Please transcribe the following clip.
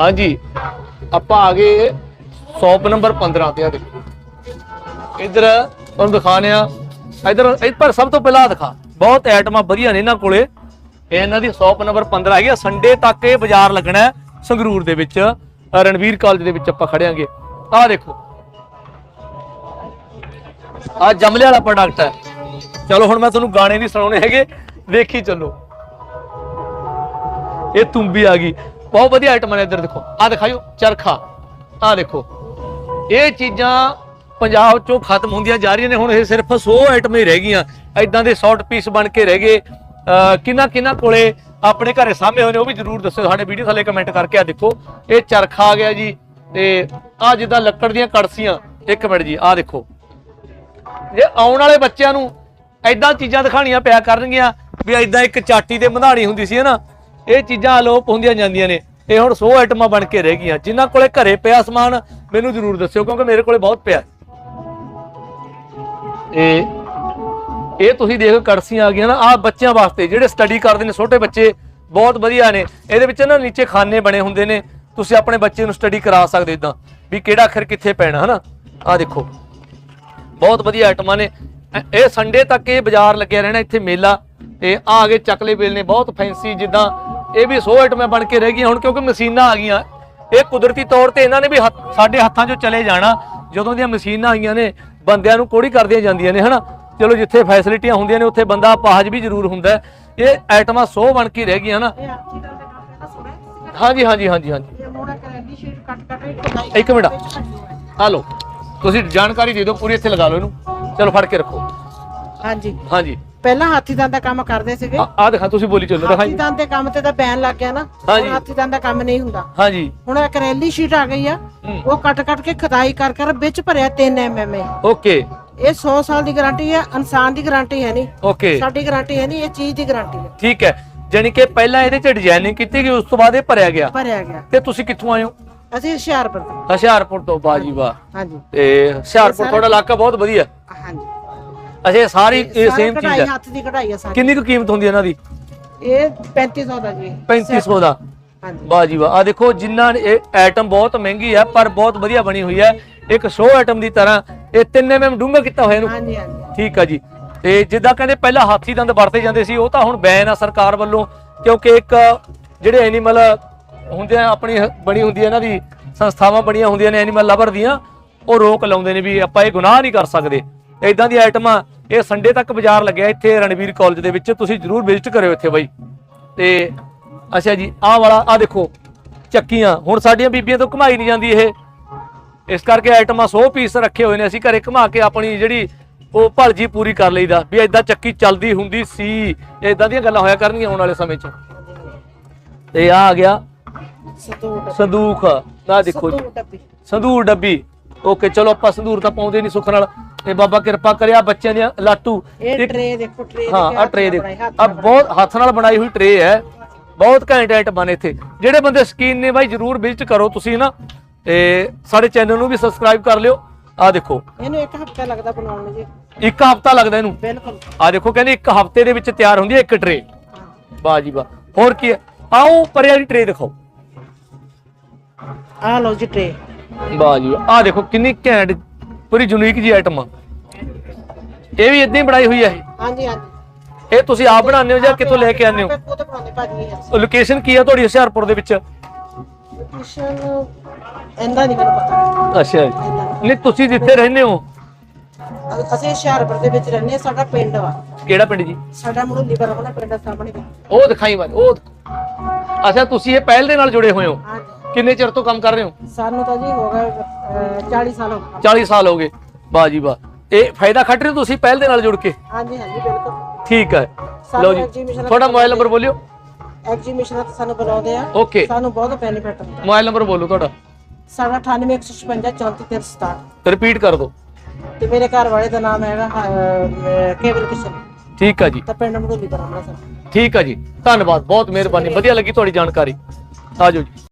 ਹਾਂਜੀ। ਆਪਾਂ ਆ ਗਏ ਸ਼ੌਪ ਨੰਬਰ 15 ਤੇ ਆ ਦੇਖੋ। ਇੱਧਰ ਤੁਹਾਨੂੰ ਦਿਖਾਣੇ ਆ ਇੱਧਰ ਪਰ ਸਭ ਤੋਂ ਪਹਿਲਾਂ ਦਿਖਾ। ਬਹੁਤ ਆਈਟਮਾਂ ਵਧੀਆ ਨੇ ਇਹਨਾਂ ਕੋਲੇ। ਇਹ ਇਹਨਾਂ ਦੀ ਸ਼ੌਪ ਨੰਬਰ 15 ਹੈਗੀ ਆ। ਸੰਡੇ ਤੱਕ ਇਹ ਬਾਜ਼ਾਰ ਲੱਗਣਾ ਸੰਗਰੂਰ ਦੇ ਵਿੱਚ। ਰਣਵੀਰ ਕਾਲਜ ਦੇ ਵਿੱਚ ਆਪਾਂ ਖੜਿਆਂਗੇ ਆਹ ਦੇਖੋ। ਆ ਜਮਲੇ ਵਾਲਾ ਪ੍ਰੋਡਕਟ ਹੈ। ਚਲੋ, ਹੁਣ ਮੈਂ ਤੁਹਾਨੂੰ ਗਾਣੇ ਨਹੀਂ ਸੁਣਾਉਣੇ ਹੈਗੇ। ਵੇਖੀ ਚੱਲੋ। ਇਹ ਤੁੰਬੀ ਆ ਗਈ। ਬਹੁਤ ਵਧੀਆ ਆਈਟਮਾਂ ਨੇ ਇੱਧਰ ਦੇਖੋ। ਆ ਦਿਖਾਇਓ, ਚਰਖਾ। ਆ ਦੇਖੋ। ਇਹ ਚੀਜ਼ਾਂ ਪੰਜਾਬ ਚੋਂ ਖਤਮ ਹੁੰਦੀਆਂ ਜਾ ਰਹੀਆਂ ਨੇ। ਹੁਣ ਇਹ ਸਿਰਫ 100 ਆਈਟਮਾਂ ਹੀ ਰਹਿ ਗਈਆਂ। ਐਦਾਂ ਦੇ ਸ਼ਾਰਟ ਪੀਸ ਬਣ ਕੇ ਰਹਿ ਗਏ। ਅਹ ਕਿੰਨਾ ਕਿਹਨਾਂ ਕੋਲੇ ਆਪਣੇ ਘਰੇ ਸਾਹਮਣੇ ਹੋਏ ਨੇ, ਉਹ ਵੀ ਜਰੂਰ ਦੱਸਿਓ। ਸਾਡੇ ਵੀਡੀਓ ਥੱਲੇ ਕਮੈਂਟ ਕਰਕੇ ਆ ਦੇਖੋ। ਇਹ ਚਰਖਾ ਆ ਗਿਆ ਜੀ, ਤੇ ਆ ਜਿੱਦਾਂ ਲੱਕੜ ਦੀਆਂ ਕੜਸੀਆਂ। ਇੱਕ ਮਿੰਟ ਜੀ ਆ ਦੇਖੋ। ਜੇ ਆਉਣ ਵਾਲੇ ਬੱਚਿਆਂ ਨੂੰ ਐਦਾਂ ਚੀਜ਼ਾਂ ਦਿਖਾਣੀਆਂ ਪਿਆ ਕਰਨਗੀਆਂ, ਵੀ ਐਦਾਂ ਇੱਕ ਚਾਟੀ ਤੇ ਮਧਾਣੀ ਹੁੰਦੀ ਸੀ ਨਾ ਇਹ ਚੀਜ਼ਾਂ ਅਲੋਪ ਹੁੰਦੀਆਂ ਜਾਂਦੀਆਂ ਨੇ। ਇਹ ਹੁਣ 100 ਆਈਟਮਾਂ ਬਣ ਕੇ ਰਹਿ ਗਈਆਂ। ਜਿਨ੍ਹਾਂ ਕੋਲੇ ਘਰੇ ਪਿਆ ਸਮਾਨ, ਮੈਨੂੰ ਜ਼ਰੂਰ ਦੱਸਿਓ, ਕਿਉਂਕਿ ਮੇਰੇ ਕੋਲੇ ਬਹੁਤ ਪਿਆ। ਇਹ ਇਹ ਤੁਸੀਂ ਦੇਖੋ, ਕੜਸੀਆਂ ਆ ਗਈਆਂ ਨਾ। ਆ ਬੱਚਿਆਂ ਵਾਸਤੇ, ਜਿਹੜੇ ਸਟੱਡੀ ਕਰਦੇ ਨੇ, ਛੋਟੇ ਬੱਚੇ ਬਹੁਤ ਵਧੀਆ ਨੇ। ਇਹਦੇ ਵਿੱਚ ਨਾ ਨੀਚੇ ਖਾਨੇ ਬਣੇ ਹੁੰਦੇ ਨੇ। ਤੁਸੀਂ ਆਪਣੇ ਬੱਚੇ ਨੂੰ ਸਟੱਡੀ ਕਰਾ ਸਕਦੇ ਇਦਾਂ, ਵੀ ਕਿਹੜਾ ਅੱਖਰ ਕਿੱਥੇ ਪੈਣਾ, ਹਨਾ? ਆ ਦੇਖੋ। ਬਹੁਤ ਵਧੀਆ ਆਈਟਮਾਂ ਨੇ। ਇਹ ਸੰਡੇ ਤੱਕ ਇਹ ਬਾਜ਼ਾਰ ਲੱਗਿਆ ਰਹਿਣਾ, ਇੱਥੇ ਮੇਲਾ। ਤੇ ਆ ਆ ਗਏ ਚੱਕਲੇ ਬੇਲ ਨੇ ਬਹੁਤ ਫੈਂਸੀ ਜਿੱਦਾਂ ਇਹ ਵੀ 100 ਆਈਟਮਾਂ ਬਣ ਕੇ ਰਹਿ ਗਈਆਂ ਹੁਣ ਕਿਉਂਕਿ ਮਸ਼ੀਨਾਂ ਆ ਗਈਆਂ। ਇਹ ਕੁਦਰਤੀ ਤੌਰ ਤੇ ਇਹਨਾਂ ਨੇ ਵੀ ਸਾਡੇ ਹੱਥਾਂ 'ਚੋਂ ਚਲੇ ਜਾਣਾ। ਜਦੋਂ ਦੀਆਂ ਮਸ਼ੀਨਾਂ ਆਈਆਂ ਨੇ ਬੰਦਿਆਂ ਨੂੰ ਕੋੜੀ ਕਰਦੀਆਂ ਜਾਂਦੀਆਂ ਨੇ ਹਨਾ? ਚਲੋ ਜਿੱਥੇ ਫੈਸਿਲਿਟੀਆਂ ਹੁੰਦੀਆਂ ਨੇ ਉੱਥੇ ਬੰਦਾ ਅਪਾਹਜ ਵੀ ਜ਼ਰੂਰ ਹੁੰਦਾ। ਇਹ ਆਈਟਮਾਂ 100 ਬਣ ਕੇ ਰਹਿ ਗਈਆਂ ਨਾ ਹਾਂਜੀ ਹਾਂਜੀ ਹਾਂਜੀ ਹਾਂਜੀ। ਇੱਕ ਮਿੰਟ। ਆ ਲਓ। ਤੁਸੀਂ ਜਾਣਕਾਰੀ ਦੇ ਦਿਓ ਪੂਰੀ ਇੱਥੇ ਲਗਾ ਲਓ ਇਹਨੂੰ। ਚਲੋ ਫੜ ਕੇ ਰੱਖੋ। ਹਾਂਜੀ। ਹਾਂਜੀ। ਪਹਿਲਾਂ ਹਾਥੀ ਦੰਦ ਦਾ ਕੰਮ ਕਰਦੇ ਸੀਗੇ। ਆ ਆ ਦਿਖਾ ਤੁਸੀਂ ਬੋਲੀ ਚੱਲੋ ਹਾਥੀ ਦਿਖਾਈ। ਦੰਦ ਦੇ ਕੰਮ ਤੇ ਤਾਂ ਬੈਨ ਲੱਗ ਗਿਆ ਨਾ। ਹਾਂਜੀ। ਹੁਣ ਹਾਥੀ ਦੰਦ ਦਾ ਕੰਮ ਨਹੀਂ ਹੁੰਦਾ। ਹਾਂਜੀ। ਹੁਣ ਇਹ ਕਰੈਲੀ ਸ਼ੀਟ ਆ ਗਈ ਆ। ਹੂੰ। ਉਹ ਕੱਟ ਕੱਟ ਕੇ ਖਦਾਈ ਕਰ ਕਰ ਵਿੱਚ ਭਰਿਆ 3 ਐਮਐਮ ਓਕੇ। ਇਹ 100 ਸਾਲ ਦੀ ਗਾਰੰਟੀ ਹੈ ਇਨਸਾਨ ਦੀ ਗਾਰੰਟੀ ਹੈ ਨਹੀਂ। ਓਕੇ। ਸਾਡੀ ਗਾਰੰਟੀ ਹੈ ਨਹੀਂ ਇਹ ਚੀਜ਼ ਦੀ ਗਾਰੰਟੀ ਹੈ। ਠੀਕ ਹੈ। ਜਾਣੀ ਕਿ ਪਹਿਲਾਂ ਇਹਦੇ ਚ ਡਿਜ਼ਾਈਨਿੰਗ ਕੀਤੀ ਗਈ ਉਸ ਤੋਂ ਬਾਅਦ ਇਹ ਭਰਿਆ ਗਿਆ। ਭਰਿਆ ਗਿਆ। ਤੇ ਤੁਸੀਂ ਕਿੱਥੋਂ ਆਏ ਹੋ? ਅਸੀਂ ਹੁਸ਼ਿਆਰਪੁਰ ਤੋਂ। ਹੁਸ਼ਿਆਰਪੁਰ ਤੋਂ ਬਾਜੀ ਵਾਹ। ਹਾਂਜੀ। ਤੇ ਹੁਸ਼ਿਆਰਪੁਰ ਤੁਹਾਡਾ ਇਲਾਕਾ ਬਹੁਤ ਵਧੀਆ। ਹਾਂਜੀ। ਅੱਛਾ ਸਾਰੀ ਇਹ ਸਾਰੀ ਸੇਮ ਚੀਜ਼ ਕਢਾਈ ਹੈ ਹੱਥ ਦੀ ਕਢਾਈ ਹੈ ਸਾਰੀ। ਕਿੰਨੀ ਕੁ ਕੀਮਤ ਹੁੰਦੀ ਹੈ ਇਹਨਾਂ ਦੀ? ਇਹ 3500 ਦਾ ਜੀ। 3500 ਦਾ? ਹਾਂਜੀ। ਵਾਹ ਜੀ ਵਾਹ। ਆ ਦੇਖੋ ਜਿੰਨਾ ਇਹ ਆਈਟਮ ਬਹੁਤ ਮਹਿੰਗੀ ਹੈ ਪਰ ਬਹੁਤ ਵਧੀਆ ਬਣੀ ਹੋਈ ਹੈ। ਇੱਕ ਸ਼ੋ ਆਈਟਮ ਦੀ ਤਰ੍ਹਾਂ ਇਹ 3 ਐਮਐਮ ਡੂੰਘਾ ਕੀਤਾ ਹੋਇਆ ਇਹਨੂੰ। ਹਾਂਜੀ ਹਾਂਜੀ। ਠੀਕ ਆ ਜੀ। ਤੇ ਜਿੱਦਾਂ ਕਹਿੰਦੇ ਪਹਿਲਾਂ ਹਾਥੀ ਦੰਦ ਵਰਤੇ ਜਾਂਦੇ ਸੀ ਉਹ ਤਾਂ ਹੁਣ ਬੈਨ ਆ ਸਰਕਾਰ ਵੱਲੋਂ ਕਿਉਂਕਿ ਇੱਕ ਜਿਹੜੇ ਐਨੀਮਲ ਹੁੰਦੇ ਆ ਆਪਣੀ ਹ- ਬਣੀ ਹੁੰਦੀ ਹੈ ਇਹਨਾਂ ਦੀ ਸੰਸਥਾਵਾਂ ਬਣੀਆਂ ਹੁੰਦੀਆਂ ਨੇ ਐਨੀਮਲ ਲਵਰ ਦੀਆਂ ਉਹ ਰੋਕ ਲਾਉਂਦੇ ਨੇ ਵੀ ਆਪਾਂ ਇਹ ਗੁਨਾਹ ਨਹੀਂ ਕਰ ਸਕਦੇ। ਇਦਾਂ ਦੀ ਆਈਟਮਾਂ ਇਹ ਸੰਡੇ ਤੱਕ ਬਾਜ਼ਾਰ ਲੱਗਿਆ ਇੱਥੇ ਰਣਵੀਰ ਕਾਲਜ ਦੇ ਵਿੱਚ। ਤੁਸੀਂ ਜਰੂਰ ਵਿਜ਼ਿਟ ਕਰਿਓ ਇੱਥੇ ਬਾਈ। ਤੇ ਅੱਛਾ ਜੀ ਆਹ ਵਾਲਾ ਆਹ ਦੇਖੋ ਚੱਕੀਆਂ। ਹੁਣ ਸਾਡੀਆਂ ਬੀਬੀਆਂ ਤੋਂ ਘਮਾਈ ਨਹੀਂ ਜਾਂਦੀ ਇਹ। ਇਸ ਕਰਕੇ ਆਈਟਮਾਂ 100 ਪੀਸ ਰੱਖੇ ਹੋਏ ਨੇ। ਅਸੀਂ ਘਰੇ ਘੁਮਾ ਕੇ ਆਪਣੀ ਜਿਹੜੀ ਉਹ ਭਲਜੀ ਪੂਰੀ ਕਰ ਲਈਦਾ। ਵੀ ਐਦਾਂ ਚੱਕੀ ਚੱਲਦੀ ਹੁੰਦੀ ਸੀ। ਐਦਾਂ ਦੀਆਂ ਗੱਲਾਂ ਹੋਇਆ ਕਰਨਗੀਆਂ ਆਉਣ ਵਾਲੇ ਸਮੇਂ 'ਚ। ਤੇ ਆ ਆ ਗਿਆ ਸੰਦੂਖ ਨਾ ਦੇਖੋ ਸੰਦੂਰ ਡੱਬੀ। ਓਕੇ ਚਲੋ ਆਪਾਂ ਸੰਦੂਰ ਤਾਂ ਪਾਉਂਦੇ ਨਹੀਂ ਸੁੱਖ ਨਾਲ। ਤੇ ਬਾਬਾ ਕਿਰਪਾ ਕਰਿਆ ਬੱਚਿਆਂ ਦੀਆਂ ਲਾਟੂ। ਇਹ ਇੱਕ- ਟਰੇ ਦੇਖੋ ਟਰੇ ਹਾਂ ਆ ਟਰੇ ਦੇ ਆ ਬਹੁਤ ਹੱਥ ਨਾਲ ਬਣਾਈ ਹੋਈ ਟਰੇ ਹੈ। ਬਹੁਤ ਘੈਂਟ ਆਈਟਮਾਂ ਨੇ ਇੱਥੇ। ਜਿਹੜੇ ਬੰਦੇ ਸਕੀਨ ਨੇ ਬਾਈ ਜਰੂਰ ਵਿਜ਼ਿਟ ਕਰੋ ਤੁਸੀਂ ਨਾ। ਤੇ ਸਾਡੇ ਚੈਨਲ ਨੂੰ ਵੀ ਸਬਸਕ੍ਰਾਈਬ ਕਰ ਲਿਓ। ਆ ਦੇਖੋ। ਇਹਨੂੰ ਇੱਕ ਹਫ਼ਤਾ ਲੱਗਦਾ ਬਣਾਉਣ ਨੂੰ ਜੀ। ਇੱਕ ਹਫਤਾ ਲੱਗਦਾ ਇਹਨੂੰ। ਬਿਲਕੁਲ। ਆ ਦੇਖੋ ਕਹਿੰਦੇ ਇੱਕ ਹਫ਼ਤੇ ਦੇ ਵਿੱਚ ਤਿਆਰ ਹੁੰਦੀ ਹੈ ਇੱਕ ਟਰੇ ਵਾਹ ਜੀ ਵਾਹ। ਹੋਰ ਕੀ ਹੈ? ਆਓ ਪਰੇ ਵਾਲੀ ਟਰੇ ਦਿਖਾਓ। ਆਹ ਲਓ ਜੀ ਟਰੇ ਵਾਹ ਜੀ ਆ ਦੇਖੋ ਕਿੰਨੀ ਘੈਂਟ ਪੂਰੀ ਯੂਨੀਕ ਜੀ ਆਈਟਮ ਆ। ਇਹ ਵੀ ਇਦਾਂ ਹੀ ਬਣਾਈ ਹੋਈ ਹੈ ਹਾਂਜੀ ਹਾਂਜੀ। ਇਹ ਤੁਸੀਂ ਆਪ ਬਣਾਉਂਦੇ ਹੋ ਜਾਂ ਕਿੱਥੋਂ ਲੈ ਕੇ ਆਉਂਦੇ ਹੋ? ਬਣਾਉਂਦੇ ਭਾਜੀ ਲੋਕੇਸ਼ਨ ਕੀ ਆ ਤੁਹਾਡੀ ਹੁਸ਼ਿਆਰਪੁਰ ਦੇ ਵਿੱਚ? ਲੋਕੇਸ਼ਨ ਇੰਦਾ ਨਹੀਂ ਮੈਨੂੰ ਪਤਾ। ਅੱਛਾ ਜੀ। ਨਹੀਂ ਤੁਸੀਂ ਜਿੱਥੇ ਰਹਿੰਦੇ ਹੋ? ਅ- ਅਸੀਂ ਹੁਸ਼ਿਆਰਪੁਰ ਦੇ ਵਿੱਚ ਰਹਿੰਦੇ ਹਾਂ ਸਾਡਾ ਪਿੰਡ ਵਾ। ਕਿਹੜਾ ਪਿੰਡ ਜੀ? ਸਾਡਾ ਮਰੂਲੀ ਬਰਮਣਾ ਪਿੰਡ ਸਾਹਮਣੇ। ਵਾ। ਉਹ ਦਿਖਾਈ ਵਾਲ ਉਹ ਅੱਛਾ ਤੁਸੀਂ ਇਹ ਪਹਿਲ ਦੇ ਨਾਲ ਜੁੜੇ ਹੋਏ ਹੋ। ਹਾਂਜੀ। ਕਿੰਨੇ ਚਿਰ ਤੋਂ ਕੰਮ ਕਰ ਰਹੇ ਹੋ ਸਾਨੂੰ ਤਾਂ ਜੀ ਹੋ ਗਏ ਅ, 40 ਸਾਲ ਹੋ ਗਏ 40 ਸਾਲ ਹੋ ਗਏ ਵਾਹ ਜੀ ਵਾਹ ਇਹ ਫਾਇਦਾ ਖੱਟ ਰਹੇ ਹੋ ਤੁਸੀਂ ਪਹਿਲ ਦੇ ਨਾਲ ਜੁੜ ਕੇ ਹਾਂਜੀ ਹਾਂਜੀ ਬਿਲਕੁਲ ਠੀਕ ਹੈ ਸਾਨੂੰ ਲਓ ਜੀ exhibition ਤੁਹਾਡਾ ਮੋਬਾਈਲ ਨੰਬਰ ਬੋਲਿਓ ਐਗਜੀਬਿਸ਼ਨ ਤੇ ਸਾਨੂੰ ਬੁਲਾਉਂਦੇ ਆ ਓਕੇ ਸਾਨੂੰ ਬਹੁਤ ਬੈਨੀਫਿਟ ਹੁੰਦਾ ਮੋਬਾਈਲ ਨੰਬਰ ਬੋਲੋ ਤੁਹਾਡਾ ਸਾਡਾ 98 156 ਰਿਪੀਟ ਕਰ ਦਿਓ ਤੇ ਮੇਰੇ ਘਰ ਵਾਲੇ ਦਾ ਨਾਮ ਹੈਗਾ ਅਹ, ਕੇਵਲ ਕਿਸ਼ਨ ਠੀਕ ਆ ਜੀ ਤਾਂ ਪਿੰਡ ਮਰੂਲੀ ਬਰਮਣਾ ਸਰ ਠੀਕ ਆ ਜੀ ਧੰਨਵਾਦ ਬਹੁਤ ਮਿਹਰਬਾਨੀ ਵਧੀਆ ਲੱਗੀ ਤੁਹਾਡੀ ਜਾਣਕਾਰੀ ਆਜੋ ਜੀ